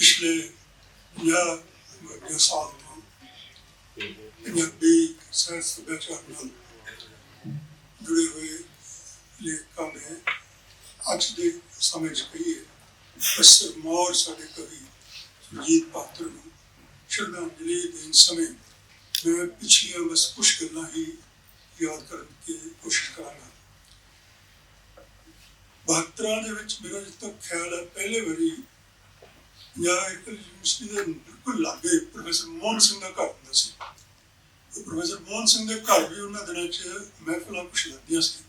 ਪਿਛਲੇ 50 ਸਾਲ ਤੋਂ ਪੰਜਾਬੀ ਸਾਹਿਤ ਸੱਭਿਆਚਾਰ ਨਾਲ ਜੁੜੇ ਹੋਏ ਲੇਖਕਾਂ ਨੇ ਅੱਜ ਦੇ ਸਮੇਂ 'ਚ ਕਹੀਏ ਬਸ ਮੌਰ ਸਾਡੇ ਕਵੀ ਸੁਰਜੀਤ ਪਾਤਰ ਨੂੰ ਸ਼ਰਧਾਂਜਲੀ ਦੇਣ ਸਮੇਂ ਮੈਂ ਪਿਛਲੀਆਂ ਬਸ ਕੁਝ ਗੱਲਾਂ ਹੀ ਯਾਦ ਕਰਨ ਦੀ ਕੋਸ਼ਿਸ਼ ਕਰਾਂਗਾ। ਬਹੱਤਰਾਂ ਦੇ ਵਿੱਚ ਮੇਰਾ ਜਿੱਥੇ ਖਿਆਲ ਹੈ ਪਹਿਲੇ ਵਾਰੀ ਜਾਂ ਇੱਕ ਯੂਨੀਵਰਸਿਟੀ ਦੇ ਬਿਲਕੁਲ ਲਾਗੇ ਪ੍ਰੋਫੈਸਰ ਮੋਹਨ ਸਿੰਘ ਦਾ ਘਰ ਹੁੰਦਾ ਸੀ। ਉਹ ਪ੍ਰੋਫੈਸਰ ਮੋਹਨ ਸਿੰਘ ਦੇ ਘਰ ਵੀ ਉਹਨਾਂ ਦਿਨਾਂ 'ਚ ਮਹਿਫਲਾਂ ਕੁਛ ਲੱਗਦੀਆਂ ਸੀ।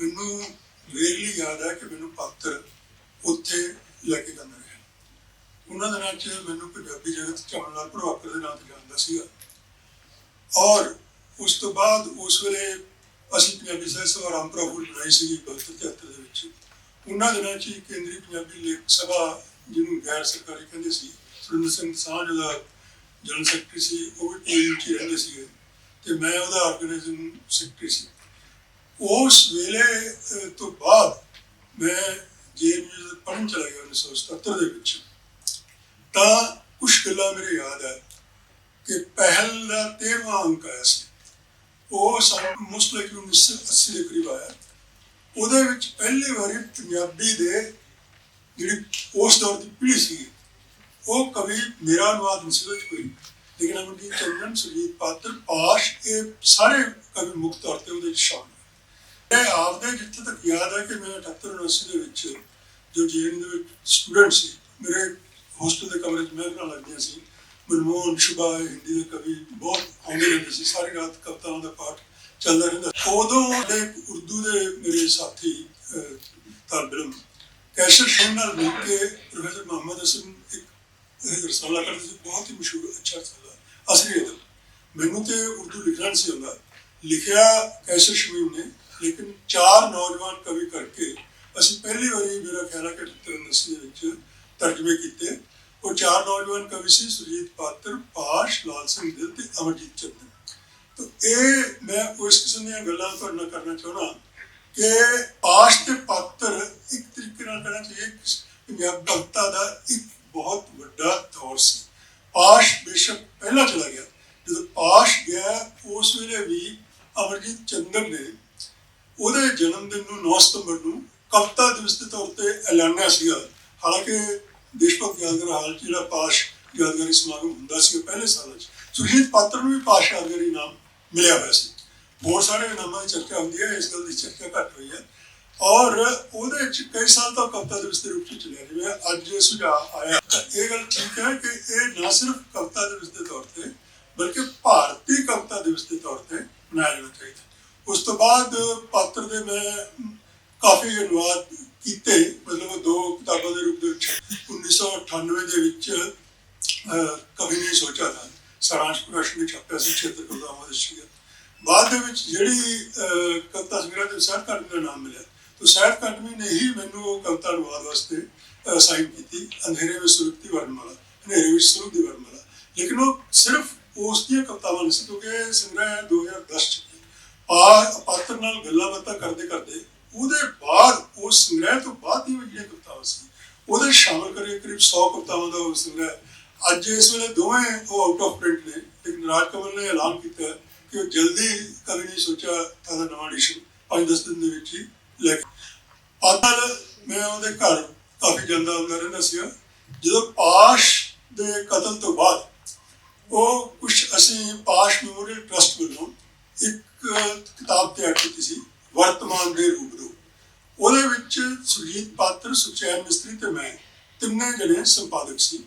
ਮੈਨੂੰ ਵੇਰਲੀ ਯਾਦ ਹੈ ਕਿ ਮੈਨੂੰ ਪਾਤਰ ਉੱਥੇ ਲੈ ਕੇ ਜਾਂਦਾ ਰਿਹਾ। ਉਹਨਾਂ ਦਿਨਾਂ 'ਚ ਮੈਨੂੰ ਪੰਜਾਬੀ ਜਗਤ ਚਮਨ ਲਾਲ ਪ੍ਰਭਾਕਰ ਦੇ ਨਾਂ ਤੇ ਜਾਣਦਾ ਸੀਗਾ। ਔਰ ਉਸ ਤੋਂ ਬਾਅਦ ਉਸ ਵੇਲੇ ਅਸੀਂ ਪੰਜਾਬੀ ਸਾਹਿਤ ਸਭਾ ਰਾਮਪੁਰਾ ਫੂਲ ਬਣਾਈ ਸੀ 72 73 ਦੇ ਵਿੱਚ। ਉਹਨਾਂ ਦਿਨਾਂ 'ਚ ਕੇਂਦਰੀ ਪੰਜਾਬੀ ਲੇਖ ਸਭਾ ਜਿਹਨੂੰ ਗੈਰ ਸਰਕਾਰੀ ਕਹਿੰਦੇ ਸੀ, ਸੁਰਿੰਦਰ ਸਿੰਘ ਸਾਂਝ ਦਾ ਜਨਰਲ ਸੈਕਟਰੀ ਸੀ, ਉਹ ਵੀ ਟੀਮ 'ਚ ਰਹਿੰਦੇ ਸੀਗੇ। ਤੇ ਮੈਂ ਉਹਦਾ ਆਰਗੇਨਾਈਜ਼ਿੰਗ ਸੈਕਟਰੀ ਸੀ। ਉਸ ਵੇਲੇ ਤੋਂ ਬਾਅਦ ਮੈਂ ਜੇਐਨਯੂ ਪੜ੍ਹਨ ਚਲਾ ਗਿਆ 1977 ਦੇ ਵਿੱਚ, ਤਾਂ ਕੁਝ ਗੱਲਾਂ ਮੇਰੇ ਯਾਦ ਹੈ ਕਿ ਪਹਿਲ ਦਾ 13ਵਾਂ ਅੰਕ ਆਇਆ ਸੀ। ਉਹ ਸਾਨੂੰ ਮੋਸਟ ਲਾਈਕ 1980 ਦੇ ਕਰੀਬ ਆਇਆ। ਉਹਦੇ ਵਿੱਚ ਪਹਿਲੀ ਵਾਰੀ ਪੰਜਾਬੀ ਦੇ ਜਿਹੜੀ ਉਸ ਦੌਰ ਦੀ ਪੀੜ੍ਹੀ ਸੀ ਉਹ ਕਵੀ ਮੇਰਾ ਅਨੁਵਾਦ ਨਹੀਂ ਸੀ ਉਹਦੇ 'ਚ ਕੋਈ ਲੇਕਿਨ ਅਮਰਜੀਤ ਚੰਦਨ ਸੁਜੀਤ ਪਾਤਰ ਪਾਸ਼ ਇਹ ਸਾਰੇ ਕਵੀ ਮੁੱਖ ਤੌਰ ਤੇ ਉਹਦੇ ਸ਼ਾਮਲ ਇਹ ਆਪਦੇ ਜਿੱਥੇ ਤੱਕ ਯਾਦ ਹੈ ਕਿ ਮੈਂ 78 ਯੂਨੀਵਰਸਿਟੀ ਦੇ ਵਿੱਚ ਜੋ ਜੇਐਨ ਦੇ ਵਿੱਚ ਸਟੂਡੈਂਟ ਸੀ ਮੇਰੇ ਹੋਸਟਲ ਦੇ ਕਮਰੇ 'ਚ ਮਹਿਫਲਾਂ ਲੱਗਦੀਆਂ ਸੀ। ਮਨਮੋਹਨ ਸ਼ੁਭਾ ਹਿੰਦੀ ਦੇ ਕਵੀ ਬਹੁਤ ਆਉਂਦੇ ਰਹਿੰਦੇ ਸੀ। ਸਾਰੀ ਰਾਤ ਕਵਿਤਾਵਾਂ ਦਾ ਪਾਠ ਚੱਲਦਾ ਰਹਿੰਦਾ ਉਦੋਂ ਦੇ ਉਰਦੂ ਦੇ ਮੇਰੇ ਸਾਥੀ ਅਹ, ਕੈਸ਼ਰ ਸਿੰਘ ਨਾਲ ਮਿਲ ਕੇ ਪ੍ਰੋਫੈਸਰ ਮੁਹੰਮਦ ਹਸਨ ਇੱਕ ਰਸਾਲਾ ਕਰਦੇ ਸੀ, ਬਹੁਤ ਹੀ ਮਸ਼ਹੂਰ, ਅੱਛਾ ਰਸਾਲਾ। ਅਸਰੀ ਅਦਬ ਮੈਨੂੰ ਤੇ ਉਰਦੂ ਲਿਖਣਾ ਨਹੀਂ ਸੀ ਆਉਂਦਾ। ਲਿਖਿਆ ਕੈਸਰ ਸ਼ਮੀਮ ਨੇ, ਲੇਕਿਨ ਚਾਰ ਨੌਜਵਾਨ ਕਵੀ ਕਰਕੇ ਅਸੀਂ ਪਹਿਲੀ ਵਾਰੀ ਮੇਰਾ ਖਿਆਲ ਹੈ ਕਿ 93 ਦੇ ਵਿੱਚ ਤਰਜਮੇ ਕੀਤੇ। ਉਹ ਚਾਰ ਨੌਜਵਾਨ ਕਵੀ ਸੀ, ਸੁਰਜੀਤ ਪਾਤਰ, ਪਾਸ਼, ਲਾਲ ਸਿੰਘ ਦਿਲ ਤੇ ਅਮਰਜੀਤ ਚੰਦ। ਤਾਂ ਇਹ ਮੈਂ ਉਸ ਕਿਸਮ ਦੀਆਂ ਗੱਲਾਂ ਤੁਹਾਡੇ ਨਾਲ ਕਰਨਾ ਚਾਹੁੰਦਾ ਕਿ ਪਾਸ਼ ਤੇ ਪਾਤਰ ਇੱਕ ਤਰੀਕੇ ਨਾਲ ਕਹਿਣਾ ਚਾਹੀਏ ਕਿ ਪੰਜਾਬ ਕਵਿਤਾ ਦਾ ਇੱਕ ਬਹੁਤ ਵੱਡਾ ਦੌਰ ਸੀ। ਪਾਸ਼ ਬੇਸ਼ੱਕ ਪਹਿਲਾਂ ਚਲਾ ਗਿਆ। ਜਦੋਂ ਪਾਸ਼ ਗਿਆ, ਉਸ ਵੇਲੇ ਵੀ ਅਮਰਜੀਤ ਚੰਦਰ ਨੇ ਉਹਦੇ ਜਨਮ ਦਿਨ ਨੂੰ 9 ਸਤੰਬਰ ਨੂੰ ਕਵਿਤਾ ਦਿਵਸ ਦੇ ਤੌਰ ਤੇ ਐਲਾਨਿਆ ਸੀਗਾ। ਹਾਲਾਂਕਿ ਦੇਸ਼ ਭਗਤ ਯਾਦਗਾਰ ਹਾਲ 'ਚ ਜਿਹੜਾ ਪਾਸ਼ ਯਾਦਗਾਰੀ ਸਮਾਗਮ ਹੁੰਦਾ ਸੀ, ਉਹ ਪਹਿਲੇ ਸਾਲਾਂ 'ਚ। ਸੁਰਜੀਤ ਪਾਤਰ ਨੂੰ ਵੀ ਪਾਸ਼ ਯਾਦਗਾਰੀ ਇਨਾਮ ਮਿਲਿਆ ਹੋਇਆ ਸੀ। ਹੋਰ ਸਾਰੇ ਇਨਾਮਾਂ ਦੀ ਚਰਚਾ ਹੁੰਦੀ ਹੈ, ਇਸ ਗੱਲ ਦੀ ਚਰਚਾ ਘੱਟ ਹੋਈ ਹੈ। ਔਰ ਉਹਦੇ ਚ ਕਈ ਸਾਲ ਤੋਂ ਕਵਿਤਾ ਦਿਵਸ ਦੇ ਰੂਪ ਚ ਚੱਲਿਆ ਜਿਵੇਂ ਅੱਜ ਇਹ ਸੁਝਾਅ ਆਇਆ ਇਹ ਗੱਲ ਠੀਕ ਹੈ ਕਿ ਇਹ ਨਾ ਸਿਰਫ ਕਵਿਤਾ ਦਿਵਸ ਦੇ ਤੌਰ ਤੇ, ਬਲਕਿ ਭਾਰਤੀ ਕਵਿਤਾ ਦਿਵਸ ਦੇ ਤੌਰ ਤੇ ਮਨਾਇਆ ਜਾਣਾ ਚਾਹੀਦਾ ਉਸ ਤੋਂ ਬਾਅਦ ਪਾਤਰ ਦੇ ਮੈਂ ਕਾਫੀ ਅਨੁਵਾਦ ਕੀਤੇ, ਮਤਲਬ ਦੋ ਕਿਤਾਬਾਂ ਦੇ ਰੂਪ ਦੇ ਵਿੱਚ 1998 ਦੇ ਵਿੱਚ ਕਵੀ ਨੇ ਸੋਚਿਆ ਤਾਂ ਸਾਰਾਂਸ਼ ਪ੍ਰਕਾਸ਼ ਨੇ ਛਾਪਿਆ ਸੀ, ਛੇਤਰ ਕਵਿਤਾਵਾਂ ਦੇ ਸ਼ੀਰ ਬਾਅਦ ਦੇ ਵਿੱਚ ਜਿਹੜੀ ਅਹ, ਕਵਿਤਾ ਸੰਗ੍ਰਹਿ ਦੇ ਸਾਹਿਤ ਅਕਾਦਮੀ ਦਾ ਨਾਮ ਮਿਲਿਆ। ਤਾਂ ਸਾਹਿਤ ਅਕਾਦਮੀ ਨੇ ਹੀ ਮੈਨੂੰ ਉਹ ਕਵਿਤਾ ਅਨੁਵਾਦ ਵਾਸਤੇ ਸਾਈਨ ਕੀਤੀ ਅੰਧੇਰੇ ਵਿੱਚ ਸੁਰਗਤੀ ਵਰਨਮਾਲਾ ਹਨੇਰੇ ਵਿੱਚ ਸੁਰਗ ਵਰਨਮਾਲਾ ਲੇਕਿਨ ਉਹ ਸਿਰਫ ਉਸ ਦੀਆਂ ਕਵਿਤਾਵਾਂ ਨਹੀਂ ਸੀ ਕਿਉਂਕਿ ਸੰਗ੍ਰਹਿ 2010 ਚ। ਪਾ ਪਾਤਰ ਨਾਲ ਗੱਲਾਂ ਬਾਤਾਂ ਕਰਦੇ ਕਰਦੇ ਉਹਦੇ ਬਾਅਦ ਉਸ ਸੰਗ੍ਰਹਿ ਤੋਂ ਬਾਅਦ ਦੀਆਂ ਜਿਹੜੀਆਂ ਕਵਿਤਾਵਾਂ ਸੀ ਉਹਦੇ ਸ਼ਾਮਲ ਕਰੇ ਕਰੀਬ 100 ਕਵਿਤਾਵਾਂ ਦਾ ਉਹ ਸੰਗ੍ਰਹਿ ਅੱਜ ਇਸ ਵੇਲੇ ਦੋਵੇਂ ਉਹ ਆਊਟ ਆਫ ਪ੍ਰਿੰਟ ਨੇ ਲੇਕਿਨ ਰਾਜ ਕਮਲ ਨੇ ਐਲਾਨ ਕੀਤਾ ਕਿ ਉਹ ਜਲਦੀ ਕਵੀ ਨੇ ਸੋਚਿਆ ਤਾਂ ਨਵਾਂ ਐਡੀਸ਼ਨ 5-10 ਦਿਨ ਦੇ ਵਿੱਚ ਹੀ ਲੈ ਕੇ ਪਾਤਰ ਮੈਂ ਉਹਦੇ ਘਰ ਕਾਫੀ ਜਾਂਦਾ ਹੁੰਦਾ ਰਹਿੰਦਾ ਸੀ ਜਦੋਂ ਪਾਸ਼ ਦੇ ਕਤਲ ਤੋਂ ਬਾਅਦ ਉਹ ਕੁਝ ਅਸੀਂ ਪਾਸ਼ ਮੈਮੋਰੀਅਲ ਟਰਸਟ ਵੱਲੋਂ ਇੱਕ ਕਿਤਾਬ ਤਿਆਰ ਕੀਤੀ ਸੀ, ਵਰਤਮਾਨ ਦੇ ਰੂਬਰੂ ਉਹਦੇ ਵਿੱਚ ਸੁਰਜੀਤ ਪਾਤਰ ਸੁਚੈਨ ਮਿਸਤਰੀ ਤੇ ਮੈਂ ਤਿੰਨੇ ਜਣੇ ਸੰਪਾਦਕ ਸੀ।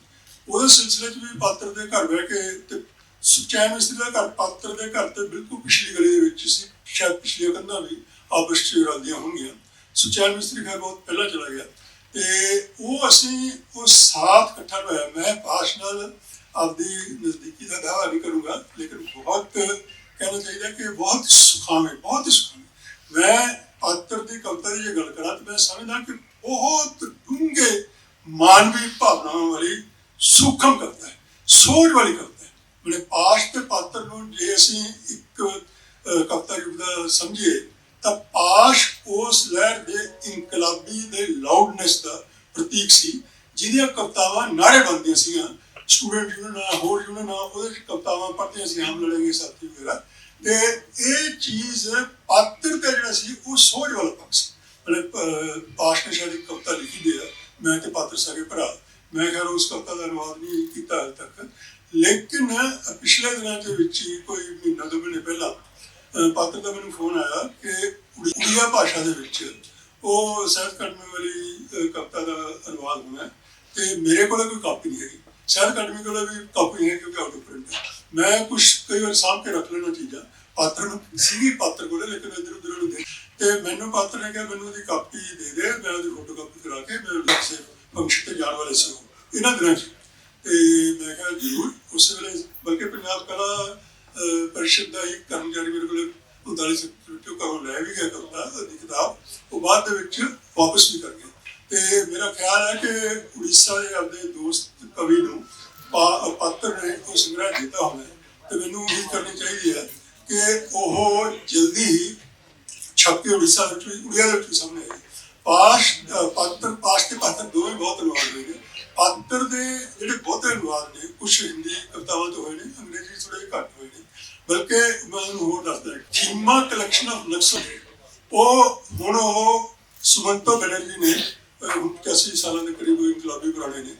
ਉਹਦੇ ਸਿਲਸਿਲੇ 'ਚ ਵੀ ਪਾਤਰ ਦੇ ਘਰ ਬਹਿ ਕੇ ਤੇ ਸੁਚੈਨ ਮਿਸਤਰੀ ਦਾ ਘਰ, ਪਾਤਰ ਦੇ ਘਰ ਤੇ ਬਿਲਕੁਲ ਪਿਛਲੀ ਗਲੀ ਦੇ ਵਿੱਚ ਸੀ। ਸ਼ਾਇਦ ਪਿਛਲੀਆਂ ਕੰਧਾਂ ਵੀ ਆਪਸ 'ਚ ਰਲਦੀਆਂ ਹੋਣਗੀਆਂ। ਸੁਚੈਨ ਮਿਸਤਰੀ ਘਰ ਬਹੁਤ ਪਹਿਲਾਂ ਚਲਾ ਗਿਆ। ਤੇ ਉਹ ਅਸੀਂ, ਉਹ ਸਾਥ ਇਕੱਠਾ ਹੋਇਆ ਮੈਂ ਪਾਸ਼ ਨਾਲ ਆਪਦੀ ਨਜ਼ਦੀਕੀ ਦਾ ਦਾਅਵਾ ਨਹੀਂ ਕਰੂੰਗਾ, ਲੇਕਿਨ ਬਹੁਤ ਕਹਿਣਾ ਚਾਹੀਦਾ ਕਿ ਬਹੁਤ ਸੁਖਾਵੇਂ, ਬਹੁਤ ਹੀ ਸੁਖਾਵੇਂ। ਮੈਂ ਪਾਤਰ ਦੀ ਕਵਿਤਾ ਦੀ ਜੇ ਗੱਲ ਕਰਾਂ ਤਾਂ ਮੈਂ ਸਮਝਦਾ ਕਿ ਬਹੁਤ ਡੂੰਘੇ ਮਾਨਵੀ ਭਾਵਨਾਵਾਂ ਵਾਲੀ ਸੂਖਮ ਕਵਿਤਾ ਹੈ। ਸੋਚ ਵਾਲੀ ਕਵਿਤਾ ਮੇਰੇ ਪਾਸ਼ ਤੇ ਪਾਤਰ ਨੂੰ ਜੇ ਅਸੀਂ ਇੱਕ ਅਹ, ਰੂਪ ਦਾ ਸਮਝੀਏ ਤਾਂ ਪਾਸ਼ ਉਸ ਲਹਿਰ ਦੇ ਇਨਕਲਾਬੀ ਦੇ ਲਾਊਡਨੈਸ ਦਾ ਪ੍ਰਤੀਕ ਸੀ ਜਿਹਦੀਆਂ ਕਵਿਤਾਵਾਂ ਨਾਰੇ ਬਣਦੀਆਂ ਸੀਗੀਆਂ। ਸਟੂਡੈਂਟ ਯੂਨੀਅਨ ਹੋਰ ਯੂਨੀਅਨ ਉਹਦੇ ਵਿੱਚ ਕਵਿਤਾਵਾਂ ਪੜ੍ਹਦੀਆਂ ਸੀ ਹਮ ਲੜेंगे ਸਾਥੀ ਵਗੈਰਾ। ਤੇ ਇਹ ਚੀਜ਼ ਪਾਤਰ ਤੇ ਜਿਹੜਾ ਸੀ ਉਹ ਸੋਝ ਵਾਲਾ ਪੱਖ ਸੀ। ਮਤਲਬ ਪਾਸ਼ ਨੇ ਸ਼ਾਇਦ ਇੱਕ ਕਵਿਤਾ ਲਿਖੀ ਦੇ ਆ ਮੈਂ ਤੇ ਪਾਤਰ ਸਕੇ ਭਰਾ। ਮੈਂ ਖੈਰ ਉਸ ਕਵਿਤਾ ਦਾ ਅਨੁਵਾਦ ਨਹੀਂ ਕੀਤਾ ਹਾਲੇ ਤੱਕ। ਲੇਕਿਨ ਪਿਛਲੇ ਦਿਨਾਂ ਦੇ ਵਿੱਚ ਹੀ ਕੋਈ ਮਹੀਨਾ ਦੋ ਮਹੀਨੇ ਪਹਿਲਾਂ ਪਾਤਰ ਦਾ ਮੈਨੂੰ ਫੋਨ ਆਇਆ ਕਿ ਉੜੀਆ ਭਾਸ਼ਾ ਦੇ ਵਿੱਚ ਉਹ ਸਾਹਿਤ ਅਕਾਡਮੀ ਵਾਲੀ ਕਵਿਤਾ ਦਾ ਅਨੁਵਾਦ ਹੋਣਾ ਤੇ ਮੇਰੇ ਕੋਲ ਕੋਈ ਕਾਪੀ ਨਹੀਂ ਹੈਗੀ। ਸ਼ਾਇਦ ਅਕਾਡਮੀ ਕੋਲ ਵੀ ਕਾਪੀ ਹੈ ਕਿਉਂਕਿ ਆਊਟ ਪ੍ਰਿੰਟ ਹੈ। ਮੈਂ ਕੁਝ ਕਈ ਵਾਰ ਸਾਂਭ ਕੇ ਰੱਖ ਲੈਣਾ ਚੀਜ਼ਾਂ। ਪਾਤਰ ਨੂੰ ਸੀਗੀ ਪਾਤਰ ਕੋਲ, ਲੇਕਿਨ ਇੱਧਰ ਉਧਰ ਨੂੰ ਦੇ ਤੇ ਮੈਨੂੰ ਪਾਤਰ ਨੇ ਕਿਹਾ, ਮੈਨੂੰ ਉਹਦੀ ਕਾਪੀ ਦੇ ਦੇ, ਮੈਂ ਉਹਦੀ ਫੋਟੋ ਕਾਪੀ ਕਰਾ ਕੇ, ਮੈਂ ਕਿਸੇ ਫੰਕਸ਼ਨ ਤੇ ਜਾਣ ਵਾਲੇ ਸੀ ਇਹਨਾਂ ਦਿਨਾਂ 'ਚ। ਤੇ ਮੈਂ ਕਿਹਾ ਜ਼ਰੂਰ, ਉਸ ਵੇਲੇ ਬਲਕਿ ਪੰਜਾਬ ਕਲਾ ਪਰਿਸ਼ਦ ਦਾ ਹੀ ਕਰਮਚਾਰੀ ਮੇਰੇ ਕੋਲ 39 ਸੈਕਟਰੀ ਘਰੋਂ ਲੈ ਵੀ ਗਿਆ ਕਵਿਤਾ ਦੀ ਕਿਤਾਬ। ਉਹ ਬਾਅਦ ਦੇ ਵਿੱਚ ਵਾਪਸ ਵੀ ਕਰ ਗਿਆ। ਤੇ ਮੇਰਾ ਖਿਆਲ ਹੈ ਕਿ ਉੜੀਸਾ ਦੇ ਆਪਣੇ ਦੋਸਤ ਕਵੀ ਨੂੰ ਪਾਤਰ ਨੇ ਉਹ ਸੰਗ੍ਰਹਿ ਦਿੱਤਾ ਹੋਣਾ ਤੇ ਮੈਨੂੰ ਉਮੀਦ ਕਰਨੀ ਚਾਹੀਦੀ ਹੈ ਕਿ ਉਹ ਜਲਦੀ ਹੀ ਛਪ ਕੇ ਉੜੀਸਾ ਵਿੱਚ ਉੜੀਆ ਦੇ ਵਿੱਚ ਸਾਹਮਣੇ ਆਏ ਪਾਸ਼ ਪਾਤਰ ਪਾਸ਼ ਤੇ ਪਾਤਰ ਦੋਵੇਂ ਬਹੁਤ ਅਨੁਵਾਦ ਹੋਏ ਨੇ। ਪਾਤਰ ਦੇ ਜਿਹੜੇ ਬਹੁਤੇ ਅਨੁਵਾਦ ਨੇ ਕੁਝ ਹਿੰਦੀ ਕਵਿਤਾਵਾਂ ਤੋਂ ਹੋਏ ਨੇ ਅੰਗਰੇਜ਼ੀ ਥੋੜੇ ਜਿਹੇ ਘੱਟ ਹੋਏ ਨੇ। ਬਲਕਿ ਮੈਂ ਹੋਰ ਦੱਸਦਾ ਥੀਮਾ ਕਲੈਕਸ਼ਨ ਆਫ ਨਕਸਲ ਉਹ ਹੁਣ ਉਹ ਸੁਮੰਤੋ ਬੈਨਰਜੀ ਨੇ ਅਹ, 85 ਸਾਲਾਂ ਦੇ ਕਰੀਬ ਇਨਕਲਾਬੀ ਪੁਰਾਣੇ ਨੇ।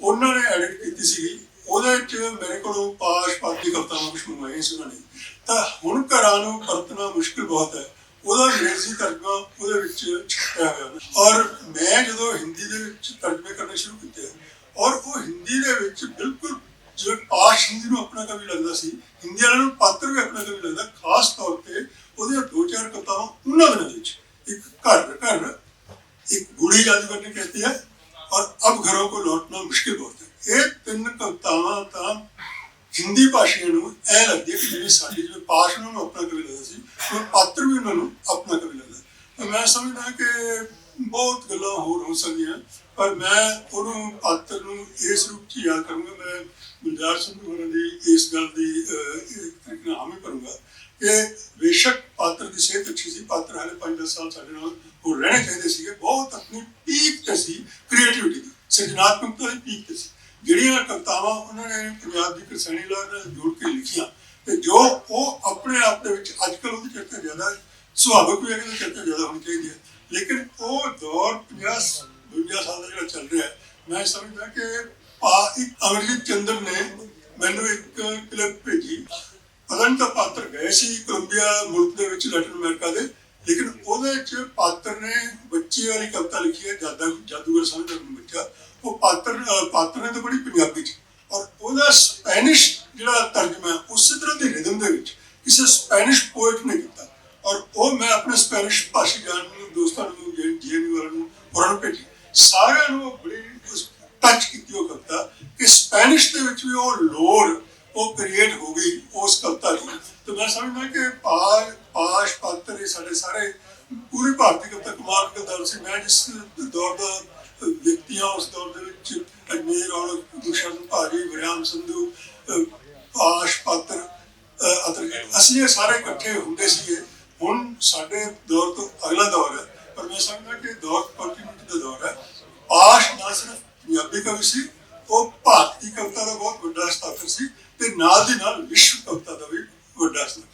ਉਹਨਾਂ ਨੇ ਐਡਿਟ ਕੀਤੀ ਸੀਗੀ। ਉਹਦੇ ਵਿੱਚ ਮੇਰੇ ਕੋਲੋਂ ਪਾਸ਼ ਪਾਤੀ ਕਵਿਤਾਵਾਂ ਕੁਝ ਮੰਗਵਾਈਆਂ ਸੀ ਉਹਨਾਂ ਨੇ। ਤਾਂ ਹੁਣ ਘਰਾਂ ਨੂੰ ਪਰਤਣਾ ਮੁਸ਼ਕਿਲ ਬਹੁਤ ਹੈ। ਉਹਦਾ ਅੰਗਰੇਜ਼ੀ ਤਰਜਮਾ ਉਹਦੇ ਵਿੱਚ ਛਪਿਆ ਹੋਇਆ ਔਰ ਮੈਂ ਜਦੋਂ ਹਿੰਦੀ ਦੇ ਵਿੱਚ ਤਰਜਮੇ ਕਰਨੇ ਸ਼ੁਰੂ ਕੀਤੇ, ਔਰ ਉਹ ਹਿੰਦੀ ਦੇ ਵਿੱਚ ਬਿਲਕੁਲ ਜੋ ਆਸ਼ ਹਿੰਦੀ ਨੂੰ ਆਪਣਾ ਕਵੀ ਲੱਗਦਾ ਸੀ, ਹਿੰਦੀ ਵਾਲਿਆਂ ਨੂੰ ਪਾਤਰ ਵੀ ਆਪਣਾ ਕਵੀ ਲੱਗਦਾ, ਖਾਸ ਤੌਰ ਤੇ ਉਹਦੇ ਦੋ ਚਾਰ ਕਵਿਤਾਵਾਂ ਉਹਨਾਂ ਦੇ ਵਿੱਚ, ਇੱਕ ਘਰ ਘਰ, ਇੱਕ ਬੁੜੀ ਜਾਦੂਗਰ ਨੇ ਕਹਤੀ ਹੈ ਔਰ ਅਬ ਘਰੋਂ ਕੋ ਲੌਟਣਾ ਮੁਸ਼ਕਿਲ ਬਹੁਤ ਇਹ ਤਿੰਨ ਕਵਿਤਾਵਾਂ ਤਾਂ ਹਿੰਦੀ ਭਾਸ਼ੀਆਂ ਨੂੰ ਐ ਲੱਗਦੀ ਹੈ ਕਿ ਜਿਵੇਂ ਸਾਡੇ ਜਿਵੇਂ ਪਾਸ਼ ਨੂੰ ਆਪਣਾ ਕਵੀ ਲੱਗਦਾ ਸੀ ਉਹ ਪਾਤਰ ਵੀ ਉਹਨਾਂ ਨੂੰ ਆਪਣਾ ਕਵੀ ਲੱਗਦਾ ਮੈਂ ਸਮਝਦਾ ਕਿ ਬਹੁਤ ਗੱਲਾਂ ਹੋਰ ਹੋ ਸਕਦੀਆਂ, ਪਰ ਮੈਂ ਉਹਨੂੰ ਪਾਤਰ ਨੂੰ ਇਸ ਰੂਪ 'ਚ ਯਾਦ ਕਰੂੰਗਾ। ਮੈਂ ਗੁਲਜ਼ਾਰ ਸਿੰਘ ਹੋਰਾਂ ਦੀ ਇਸ ਗੱਲ ਦੀ ਇੱਕ ਤਰੀਕੇ ਨਾਲ ਹਾਮੀ ਭਰੂੰਗਾ ਕਿ ਬੇਸ਼ੱਕ ਪਾਤਰ ਦੀ ਸਿਹਤ ਅੱਛੀ ਸੀ, ਪਾਤਰ ਹਾਲੇ 5-10 ਸਾਲ ਸਾਡੇ ਨਾਲ ਉਹ ਰਹਿਣੇ ਚਾਹੀਦੇ ਸੀਗੇ। ਬਹੁਤ ਆਪਣੀ ਪੀਕ ਤੇ ਸੀ ਕ੍ਰੀਏਟੀਵਿਟੀ ਦੀ, ਸਿਰਜਣਾਤਮਕਤਾ ਦੀ ਪੀਕ ਤੇ ਸੀ। ਜਿਹੜੀਆਂ ਕਵਿਤਾਵਾਂ ਉਹਨਾਂ ਨੇ ਪੰਜਾਬ ਦੀ ਕਿਰਸਾਨੀ ਲਾਲ ਨਾਲ ਜੋੜ ਕੇ ਲਿਖੀਆਂ ਤੇ ਜੋ ਉਹ ਆਪਣੇ ਆਪ ਦੇ ਵਿੱਚ ਅੱਜ ਕੱਲ੍ਹ ਉਹਦੀ ਚਰਚਾ ਜ਼ਿਆਦਾ ਹੈ। ਸੁਭਾਵਿਕ ਵੀ ਹੈ ਕਿ ਚਰਚਾ ਜ਼ਿਆਦਾ ਹੋਣੀ ਚਾਹੀਦੀ ਹੈ ਲੇਕਿਨ ਉਹ ਦੌਰ 50 52 ਸਾਲ ਦਾ ਜਿਹੜਾ ਚੱਲ ਰਿਹਾ ਹੈ, ਮੈਂ ਸਮਝਦਾ ਕਿ ਪਾ ਇੱਕ ਅਮਰਜੀਤ ਚੰਦਰ ਨੇ ਮੈਨੂੰ ਇੱਕ ਕਲਿੱਪ ਭੇਜੀ ਪਤਾ ਪਾਤਰ ਗਏ ਸੀ ਕੋਲੰਬੀਆ ਮੁਲਕ ਦੇ ਵਿੱਚ, ਲੈਟਿਨ ਅਮਰੀਕਾ ਦੇ ਲੇਕਿਨ ਉਹਦੇ 'ਚ ਪਾਤਰ ਨੇ ਬੱਚੇ ਵਾਲੀ ਕਵਿਤਾ ਲਿਖੀ ਹੈ, ਜਾਦਾ ਜਾਦੂਗਰ ਸਮਝਦਾ ਮੈਨੂੰ ਬੱਚਾ। ਉਹ ਪਾਤਰ ਪਾਤਰ ਨੇ ਤਾਂ ਬੜੀ ਪੰਜਾਬੀ ਚ। ਔਰ ਉਹਦਾ ਸਪੈਨਿਸ਼ ਜਿਹੜਾ ਤਰਜਮਾ ਉਸੇ ਤਰ੍ਹਾਂ ਦੇ ਰਿਦਮ ਦੇ ਵਿੱਚ ਕਿਸੇ ਸਪੈਨਿਸ਼ ਪੋਇਟ ਨੇ ਕੀਤਾ। ਔਰ ਉਹ ਮੈਂ ਆਪਣੇ ਸਪੈਨਿਸ਼ ਭਾਸ਼ੀ ਜਾਣ ਨੂੰ, ਦੋਸਤਾਂ ਨੂੰ ਜੀਐਨਯੂ ਵਾਲਿਆਂ ਨੂੰ ਉਹਨਾਂ ਨੂੰ ਭੇਜੀ। ਸਾਰਿਆਂ ਨੂੰ ਬੜੀ ਟੱਚ ਕੀਤੀ ਉਹ ਕਵਿਤਾ ਕਿ ਸਪੈਨਿਸ਼ ਦੇ ਵਿੱਚ ਵੀ ਉਹ ਲੋੜ, ਉਹ ਕ੍ਰੀਏਟ ਹੋ ਗਈ ਉਸ ਕਵਿਤਾ ਦੀ। ਤੇ ਮੈਂ ਸਮਝਦਾ ਕਿ ਪਾਲ ਪਾਸ਼ ਸਾਡੇ ਸਾਰੇ ਪੂਰੀ ਭਾਰਤੀ ਕਵਿਤਾ ਕਮਾਲ ਕਵਿਤਾ ਸੀ। ਮੈਂ ਜਿਸ ਦੌਰ ਦਾ ਵਿਅਕਤੀ ਹਾਂ ਉਸ ਦੌਰ ਦੇ ਵਿੱਚ ਅਜਮੇਰ ਔਰ ਦੁਸ਼ਰਨ ਭਾਜੀ ਵਿਰਾਮ ਸੰਧੂ ਅਹ, ਪਾਤਰ ਅਹ, ਅਸੀਂ ਇਹ ਸਾਰੇ ਇਕੱਠੇ ਹੁੰਦੇ ਸੀਗੇ। ਹੁਣ ਸਾਡੇ ਦੌਰ ਤੋਂ ਅਗਲਾ ਦੌਰ ਹੈ। ਪਰ ਮੈਂ ਸਮਝਦਾ ਕਿ ਦੌਰ ਕੰਟੀਨਿਊਟੀ ਦਾ ਦੌਰ ਹੈ। ਪਾਸ਼ ਨਾ ਸਿਰਫ ਪੰਜਾਬੀ ਕਵੀ ਸੀ ਉਹ ਭਾਰਤੀ ਕਵਿਤਾ ਦਾ ਬਹੁਤ ਵੱਡਾ ਹਸਤਾਖਰ ਸੀ ਤੇ ਨਾਲ ਦੀ ਨਾਲ ਵਿਸ਼ਵ ਕਵਿਤਾ ਦਾ ਵੀ ਵੱਡਾ ਹਸਤਾਖਰ